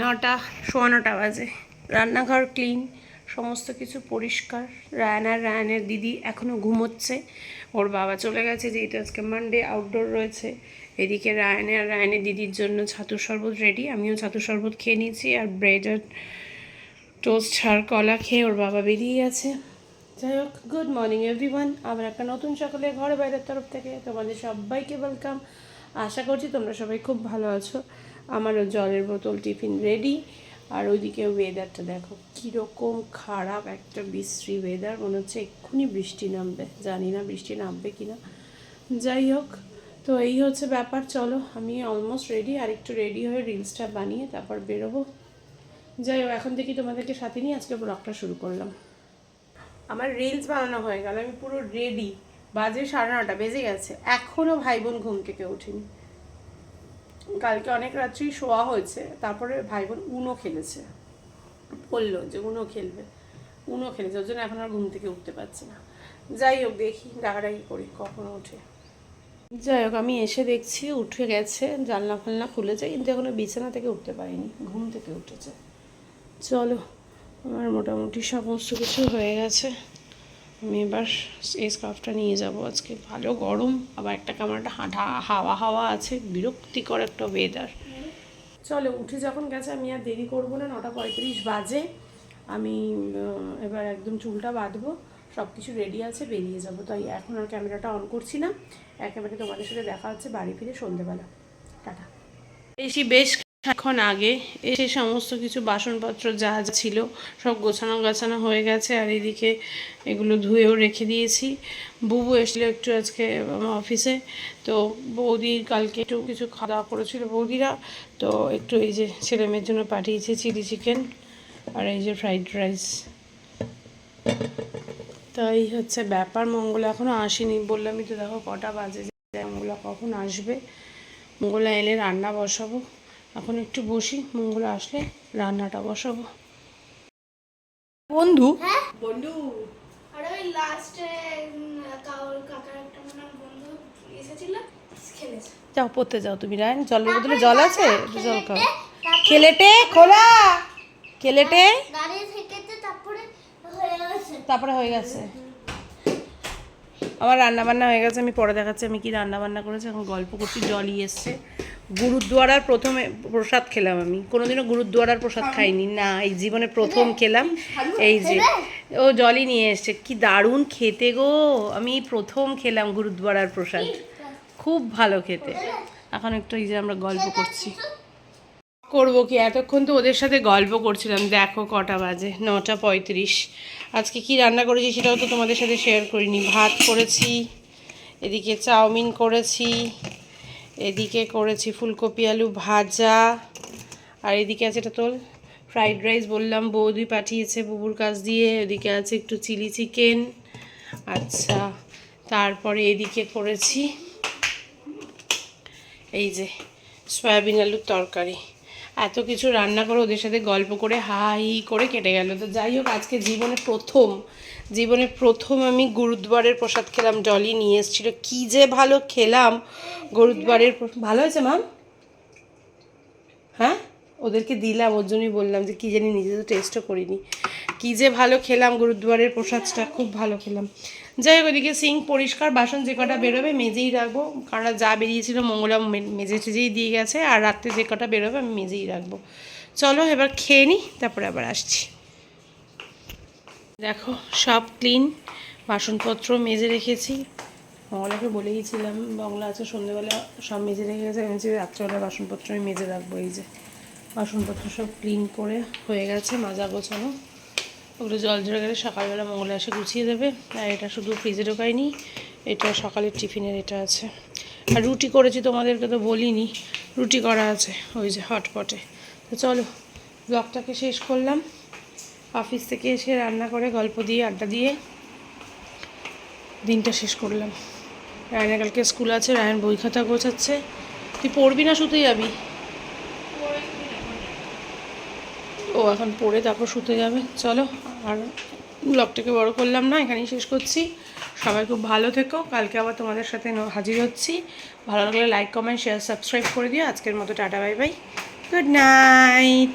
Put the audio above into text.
নটা সোয়া নটা বাজে। রান্নাঘর ক্লিন সমস্ত কিছু পরিষ্কার। রায়ান আর রায়ানের দিদি এখনও ঘুমোচ্ছে। ওর বাবা চলে গেছে, যেহেতু আজকে মানডে আউটডোর রয়েছে। এদিকে রায়ানের আর রায়ানের দিদির জন্য ছাতুর শরবত রেডি আমিও ছাতুর শরবত খেয়ে নিয়েছি আর ব্রেড আর টোস্ট আর কলা খেয়ে ওর বাবা বেরিয়ে গেছে। যাই হোক গুড মর্নিং এভরিওয়ান আবার একটা নতুন সকালে ঘরে বাইরের তরফ থেকে তোমাদের সবাইকে ওয়েলকাম আশা করছি তোমরা সবাই খুব ভালো আছো। আমারও জলের বোতল টিফিন রেডি আর ওইদিকে ওয়েদারটা দেখো, কীরকম খারাপ একটা বিশ্রী ওয়েদার মনে হচ্ছে এক্ষুনি বৃষ্টি নামবে, জানি না বৃষ্টি নামবে কি না যাই হোক, তো এই হচ্ছে ব্যাপার, চলো আমি অলমোস্ট রেডি আর একটু রেডি হয়ে রিলসটা বানিয়ে তারপর বেরোবো। যাই হোক, এখন থেকে তোমাদেরকে সাথে নিয়ে আজকে ব্লগটা শুরু করলাম। আমার রিলস বানানো হয়ে গেল, আমি পুরো রেডি বাজে সাড়ে নটা, বেজে গেছে এখনও ভাই বোন ঘুম থেকে ওঠেনি। কালকে অনেক রাত্রি শোয়া হয়েছে। তারপরে ভাই বোন উনো খেলেছে। বলল যে উনো খেলবে। উনো খেলেছে, ওর জন্য এখন আর ঘুম থেকে উঠতে পারছে না। যাই হোক, দেখি ডাকাডাকি করি, কখন ওঠে। যাই হোক, আমি এসে দেখছি উঠে গেছে, জানলা ফালনা খুলেছে কিন্তু এখনও বিছানা থেকে উঠতে পারিনি, ঘুম থেকে উঠেছে। চলো, আমার মোটামুটি সমস্ত কিছু হয়ে গেছে। আমি এবার এই স্কার্ফটা নিয়ে যাব। আজকে ভালো গরম আবার একটা কেমন একটা হাঁটা- হাওয়া হাওয়া আছে বিরক্তিকর একটা ওয়েদার চলো উঠে যখন গেছে আমি আর দেরি করব না নটা পঁয়ত্রিশ বাজে। আমি এবার একদম চুলটা বাঁধবো সব কিছু রেডি আছে বেরিয়ে যাব। তাই এখন আর ক্যামেরাটা অন করছি না। একেবারে তোমাদের সাথে দেখা হচ্ছে বাড়ি ফিরে সন্ধেবেলা। টাটা। এসি বেশ এখন আগে এসে সমস্ত কিছু বাসনপত্র যা যা ছিল সব গোছানো গাছানো হয়ে গেছে, আর এদিকে এগুলো ধুয়েও রেখে দিয়েছি। বুবু এসেছিল একটু আজকে অফিসে, তো বৌদি কালকে একটু কিছু খাওয়া দাওয়া করেছিল বৌদিরা, তো একটু এই যে ছেলে মেয়ের জন্য পাঠিয়েছি চিলি চিকেন আর এই যে ফ্রাইড রাইস। তাই হচ্ছে ব্যাপার, মঙ্গলা এখনও আসেনি। বললামই তো দেখো কটা বাজে মঙ্গলা কখন আসবে? মঙ্গলা এলে রান্না বসাবো। এখন একটু বসি মঙ্গল আসলে রান্নাটা বসাবো। বন্ধু? বন্ধু? আর ওই লাস্টে কাউর কাকার একটা মনে বন্ধু এসেছিল খেলেছে। যাও পড়তে যাও তুমি রায়ন। জলের বদলে জল আছে? একটু জল খাও খেলেটে খোলা! খেলেটে? দাঁড়িয়ে তারপরে হয়ে গেছে। তারপরে হয়ে গেছে। আমার রান্না বান্না হয়ে গেছে আমি পরে দেখাচ্ছি আমি কি রান্না বান্না করেছি এখন গল্প করছি জলই এসছে। গুরুদ্বারার প্রথমে প্রসাদ খেলাম আমি। কোনোদিনও গুরুদ্বারার প্রসাদ খাইনি। না, এই জীবনে প্রথম খেলাম। এই যে, ও জলই নিয়ে এসছে। কি দারুণ খেতে গো। আমি প্রথম খেলাম গুরুদ্বারার প্রসাদ। খুব ভালো খেতে। এখন একটু এই যে আমরা গল্প করছি। করব কি? এতক্ষণ তো ওদের সাথে গল্প করছিলাম। দেখো কটা বাজে, নটা পঁয়ত্রিশ। আজকে কি রান্না করেছি সেটাও তো তোমাদের সাথে শেয়ার করিনি। ভাত করেছি, এদিকে চাউমিন করেছি এদিকে করেছি ফুলকপি, আলু ভাজা। আর এদিকে আছে এটা তোল ফ্রাইড রাইস বললাম, বৌদি পাঠিয়েছে বুবুর কাছ দিয়ে। এদিকে আছে একটু চিলি চিকেন। আচ্ছা তারপরে এদিকে করেছি এই যে সয়াবিন আলুর তরকারি। এত কিছু রান্না করে ওদের সাথে গল্প করে হাই করে কেটে গেল। তো যাই হোক, আজকে জীবনে প্রথম জীবনে প্রথম আমি গুরুদ্বারের প্রসাদ খেলাম ডলি নিয়ে এসেছিল। কী যে ভালো খেলাম। গুরুদ্বারের ভালো হয়েছে মাম হ্যাঁ? ওদেরকে দিলাম, ওর জন্যই বললাম যে কী জানি নিজে তো টেস্টও করিনি। কী যে ভালো খেলাম গুরুদ্বারের প্রসাদটা, খুব ভালো খেলাম। যাই হোক ওদিকে সিঙ্ক পরিষ্কার, বাসন যে কটা বেরোবে মেজেই রাখব। কারণ যা বেরিয়েছিল মঙ্গলা মেজে টেজেই দিয়ে গেছে, আর রাত্রে যে কটা বেরোবে আমি মেজেই রাখব। চলো, এবার খেয়ে নিই তারপরে আবার আসছি। দেখো, সব ক্লিন, বাসনপত্র মেজে রেখেছি। মঙ্গলাকে বলেইছিলাম বাংলা আছে সন্ধ্যেবেলা সব মেজে রেখে গেছে, আমি বলছি রাত্রেবেলা বাসনপত্র আমি মেজে রাখব, এই যে। বাসনপত্র সব ক্লিন করে হয়ে গেছে, মাজা গোছানো। ওগুলো জল ঝরে গেলে সকালবেলা মঙ্গলা এসে গুছিয়ে দেবে। আর এটা শুধু ফ্রিজে ঢোকায়নি, এটা সকালের টিফিনের এটা আছে। আর রুটি করেছি তোমাদেরকে তো বলিনি, রুটি করা আছে ওই যে হটপটে তো চলো, ব্লগটাকে শেষ করলাম। অফিস থেকে এসে রান্না করে, গল্প দিয়ে, আড্ডা দিয়ে দিনটা শেষ করলাম। রায়না কালকে স্কুল আছে, রায়ন বই খাতা গোছাচ্ছে। তুই পড়বি না শুতে যাবি? ও এখন পরে তারপর শুতে যাবে। চলো, আর ব্লগটাকে বড় করলাম না, এখানেই শেষ করছি। সবাই খুব ভালো থেকো, কালকে আবার তোমাদের সাথে হাজির হচ্ছি। ভালো লাগলে লাইক কমেন্ট শেয়ার সাবস্ক্রাইব করে দিও। আজকের মতো tata bye bye good night